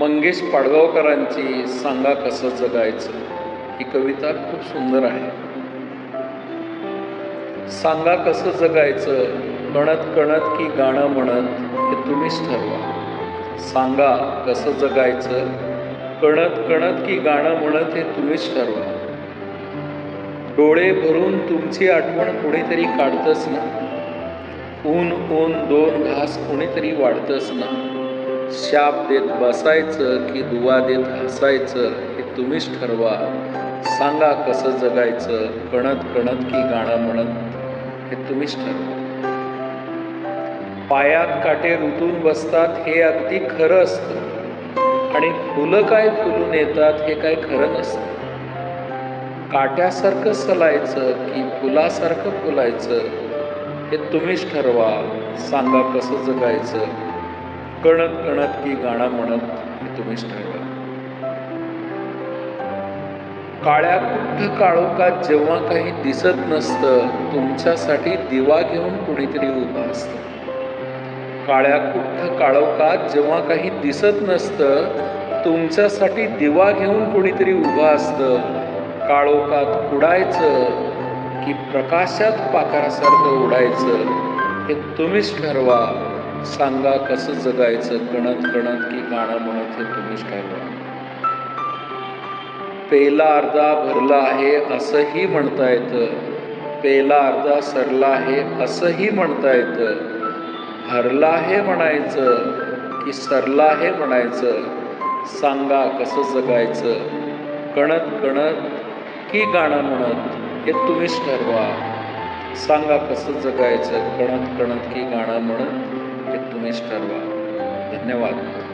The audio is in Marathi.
मंगेश पाडगावकरांची सांगा कसं जगायचं? ही कविता खूप सुंदर आहे. सांगा कसं जगायचं? कणत कणत की गाणं म्हणत हे तुम्हीच ठरवा. सांगा कसं जगायचं? कणत कणत की गाणं म्हणत हे तुम्हीच ठरवा. डोळे भरून तुमची आठवण कुणीतरी काढतच ना? ऊन ऊन दोन घास कोणीतरी वाढतच ना? शाप देत बसायचं की दुवा देत हसायचं हे तुम्हीच ठरवा. सांगा कसं जगायचं कणत कणत की गाणं म्हणत हे तुम्हीच ठरवा. पायात काटे रुतून बसतात हे अगदी खरं असतं. आणि फुलं काय फुलून येतात हे काय खरं नसतं. काट्यासारखं सलायचं की फुलासारखं फुलायचं हे तुम्हीच ठरवा. सांगा कसं जगायचं कणत कणत की गाणं म्हणत हे तुम्हीच ठरवा काळ्या कुठ्ठ काळोखात जेव्हा काही दिसत नसतं तुमच्यासाठी दिवा घेऊन कुणीतरी उभा असतं. काळ्या कुठ्ठ काळोखात जेव्हा काही दिसत नसतं तुमच्यासाठी दिवा घेऊन कुणीतरी उभा असतं. काळोखात उडायचं की प्रकाशात पाकारासारखं उडायचं हे तुम्हीच ठरवा. सांगा कसं जगायचं कणत कणत की गाणं म्हणत हे तुम्हीच ठरवा पेला अर्धा भरला आहे असंही म्हणता येतं. पेला अर्धा सरला आहे असंही म्हणता येतं. हरला हे म्हणायचं की सरला हे म्हणायचं. सांगा कसं जगायचं कणत कणत की गाणं म्हणत हे तुम्हीच ठरवा. सांगा कसं जगायचं कणत कणत की गाणं म्हणत? हे तुम्हीच ठरवा धन्यवाद.